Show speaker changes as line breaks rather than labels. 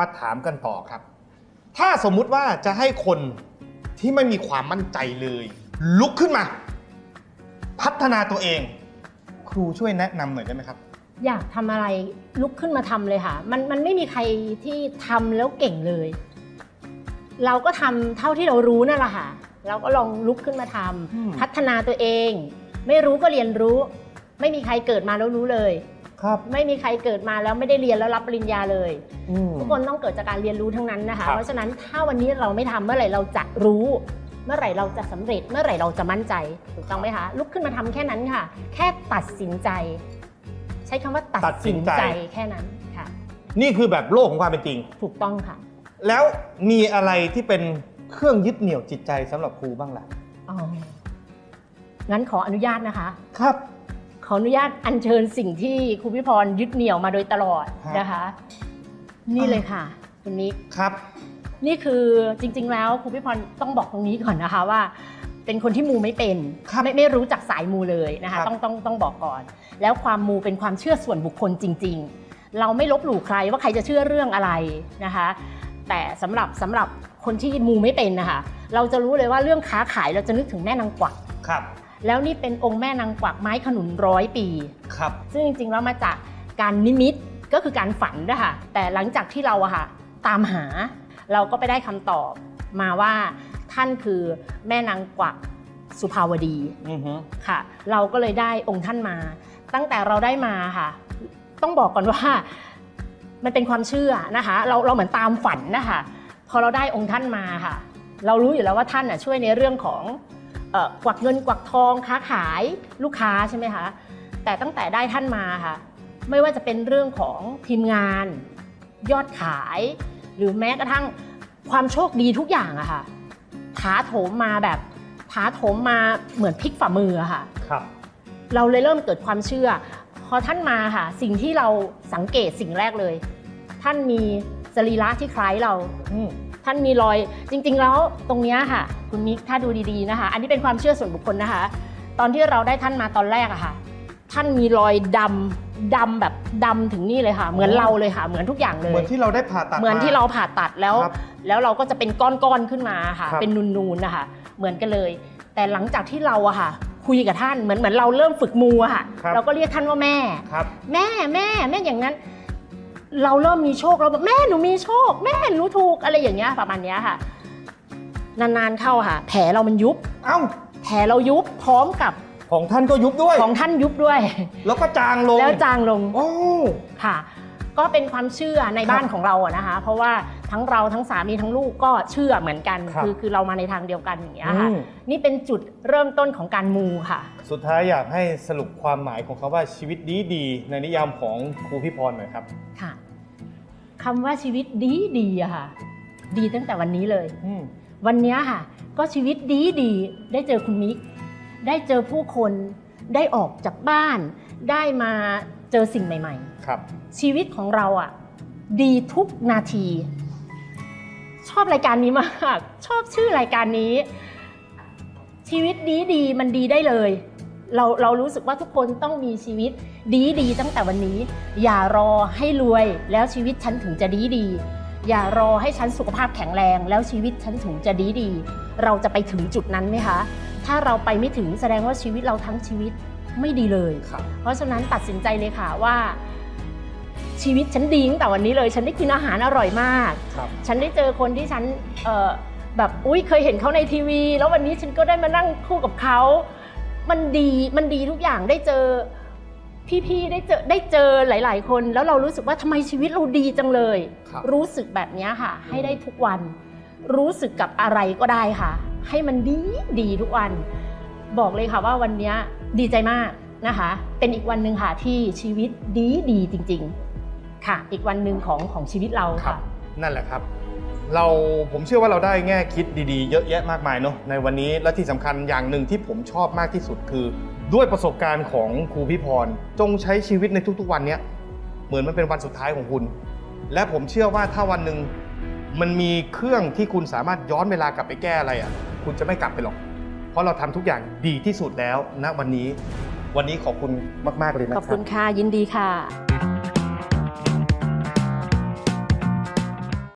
มาถามกันต่อครับ ถ้าสมมุติว่าจะให้คนที่ไม่มีความมั่นใจเลย ลุกขึ้นมา พัฒนาตัวเอง ครูช่วยแนะนำหน่อยได้ไหมครับ
อยากทำอะไรลุกขึ้นมาทำเลยค่ะ มันมันไม่มีใครที่ทำแล้วเก่งเลย เราก็ทำเท่าที่เรารู้นั่นแหละค่ะ เราก็ลองลุกขึ้นมาทำ
อืม
พัฒนาตัวเอง ไม่รู้ก็เรียนรู้ ไม่มีใครเกิดมาแล้วรู้เลย
ครับ
ไม่มีใครเกิดมาแล้วไม่ได้เรียนแล้วรับปริญญาเลย
อืม
ทุกคนต้องเกิดจากการเรียนรู้ทั้งนั้นนะคะ
ครับ
เพราะฉะนั้นถ้าวันนี้เราไม่ทำเมื่อไหร่เราจะรู้ เมื่อไหร่เราจะสำเร็จ เมื่อไหร่เราจะมั่นใจถูกต้องไหมคะ ลุกขึ้นมาทำแค่นั้นค่ะ แค่ตัดสินใจ ใช้คำว่าตัด
ตัดสิ
สิ
น
น
ใจ
ใจแค่นั้นค่ะ
นี่คือแบบโลกของความเป็นจริง
ถูกต้องค่ะ
แล้วมีอะไรที่เป็นเครื่องยึดเหนี่ยวจิตใจสำหรับครูบ้างล่ะ
อ๋อ งั้นขออนุญาตนะคะ
ครับ
ข ออนุญาตอัญเชิญสิ่งที่ครูพิพรยึดเหนี่ยวมาโดยตลอด
ฮะ
นะคะ นี่เลยค่ะคุณนิก
ครับ
นี่คือจริง ๆ แล้วครูพิพรต้องบอกตรงนี้ก่อนนะคะว่า เป็นคนที่มูไม่เป็น
ครับ
ไม่ไม่รู้จักสายมูเลยนะ
ครั
คะ
บ
ต้องต้องต้องบอกก่อน แล้วความมูเป็นความเชื่อส่วนบุคคลจริง ๆ เราไม่ลบหลู่ใครว่าใครจะเชื่อเรื่องอะไรนะคะ แต่สำหรับสำหรับคนที่มูไม่เป็นนะคะ เราจะรู้เลยว่าเรื่องค้าขายเราจะนึกถึงแม่นางกวัก
ครับ
แล้วนี่เป็นองค์แม่นางกวักไม้ขนุนร้อยปี
ครับ
ซึ่งจริงๆแล้วมาจากการนิมิตก็คือการฝันด้วยค่ะ แต่หลังจากที่เราอะค่ะตามหา เราก็ไปได้คำตอบมาว่าท่านคือแม่นางกวักสุภาวดี
อือฮึ
ค่ะ เราก็เลยได้องค์ท่านมา ตั้งแต่เราได้มาค่ะ ต้องบอกก่อนว่ามันเป็นความเชื่อนะคะ เราเราเหมือนตามฝันนะคะ พอเราได้องค์ท่านมาค่ะ เรารู้อยู่แล้วว่าท่านน่ะช่วยในเรื่องของเอ่อ กวักเงินกวักทองค้าขายลูกค้าใช่ไหมคะแต่ตั้งแต่ได้ท่านมาค่ะ ไม่ว่าจะเป็นเรื่องของทีมงาน ยอดขาย หรือแม้กระทั่งความโชคดีทุกอย่างอะค่ะถาโถมมาแบบถาโถมมาเหมือนพลิกฝ่ามืออะค่ะ
ครับ
เราเลยเริ่มเกิดความเชื่อ พอท่านมาค่ะ สิ่งที่เราสังเกตสิ่งแรกเลย ท่านมีสรีระที่คล้ายเรา
อืม
ท่านมีรอย จริง ๆ แล้วตรงเนี้ยค่ะ คุณมิกถ้าดูดีๆนะคะ อันนี้เป็นความเชื่อส่วนบุคคลนะคะ ตอนที่เราได้ท่านมาตอนแรกอะค่ะ ท่านมีรอยดำดำแบบดำถึงนี่เลยค่ะ เหมือนเราเลยค่ะ เหมือนทุกอย่างเล
เหมื
ย
อนที่เราได้ผ่าตัด
เหมือนที่เราผ่าตัดแล้ว
ครับ
แล้วเราก็จะเป็นก้อนๆขึ้นมาค่ะ
ครับ
เป็นนูนๆนะคะ เหมือนกันเลย แต่หลังจากที่เราอะค่ะคุยกับท่านเหมือนเหมือนเราเริ่มฝึกมูอะค่ะ
ครับ
เราก็เรียกท่านว่าแม่
ครับ
แม่แม่แม่อย่างนั้น เราเริ่มมีโชคเราแบบแม่หนูมีโชค แม่หนูถูกอะไรอย่างเงี้ยประมาณเนี้ยค่ะ นานๆเข้าค่ะ แผลเรามันยุบ
เอ้า
แผลเรายุบพร้อมกับ
ของท่านก็ยุบด้วย
ของท่านยุบด้วย
แล้วก็จางลง
แล้วจางลง
โอ้
ค่ะ ก็เป็นความเชื่อใน
ครับ
บ้านของเราอะนะคะ เพราะว่าทั้งเราทั้งสามีทั้งลูกก็เชื่อเหมือนกัน
ครับ
คือคือเรามาในทางเดียวกันอย่างเงี้ยค่ะ
อืม
นี่เป็นจุดเริ่มต้นของการมูค่ะ
สุดท้ายอยากให้สรุปความหมายของคาว่าชีวิตดีดีๆในนิยามของครูพี่พรหน่อยครับ
ค่ะ คำว่าชีวิตดีดีอะค่ะ ดีตั้งแต่วันนี้เลย
อืม
วันเนี้ยค่ะ ก็ชีวิตดีดีได้เจอคุณมิก ได้เจอผู้คนได้ออกจากบ้าน ได้มาเจอสิ่งใหม่
ครับ
ๆชีวิตของเราอะดีทุกนาที ชอบรายการนี้มาก ชอบชื่อรายการนี้ ชีวิตดีดีมันดีได้เลย เราเรารู้สึกว่าทุกคนต้องมีชีวิตดีดีตั้งแต่วันนี้ อย่ารอให้รวยแล้วชีวิตฉันถึงจะดีดี อย่ารอให้ฉันสุขภาพแข็งแรง แล้วชีวิตฉันถึงจะดีดี เราจะไปถึงจุดนั้นไหมคะ ถ้าเราไปไม่ถึงแสดงว่าชีวิตเราทั้งชีวิตไม่ดีเลย
ครับ
เพราะฉะนั้นตัดสินใจเลยค่ะว่าชีวิตฉันดีตั้งแต่วันนี้เลย ฉันได้กินอาหารอร่อยมาก
ครับ
ฉันได้เจอคนที่ฉันเอ่อแบบอุ้ยเคยเห็นเขาในทีวี แล้ววันนี้ฉันก็ได้มานั่งคู่กับเขา มันดีมันดีทุกอย่างได้เจอพี่ๆได้เจอได้เจอหลาย ๆ คน แล้วเรารู้สึกว่าทำไมชีวิตเราดีจังเลย
ครับ
รู้สึกแบบเนี้ยค่ะ ให้ได้ทุกวัน รู้สึกกับอะไรก็ได้ค่ะ ให้มันดีดีทุกวัน บอกเลยค่ะว่าวันเนี้ยดีใจมากนะคะ เป็นอีกวันหนึ่งค่ะที่ชีวิตดีดีจริง ๆ ค่ะ อีกวันหนึ่งของของชีวิตเรา
ครับ
ค่ะ
นั่นแหละครับ เราผมเชื่อว่าเราได้แง่คิดดีๆ เยอะแยะมากมายเนาะในวันนี้และที่สำคัญอย่างหนึ่งที่ผมชอบมากที่สุดคือ ด้วยประสบการณ์ของครูพี่พร จงใช้ชีวิตในทุกๆวันเนี้ยเหมือนมันเป็นวันสุดท้ายของคุณ และผมเชื่อว่าถ้าวันหนึ่งมันมีเครื่องที่คุณสามารถย้อนเวลากลับไปแก้อะไรอะ คุณจะไม่กลับไปหรอก เพราะเราทำทุกอย่างดีที่สุดแล้วณวันนี้ วันนี้ขอบคุณมาก ๆ เลยนะ
ขอบ
ครั
คุณค่ะ ยินดีค่ะ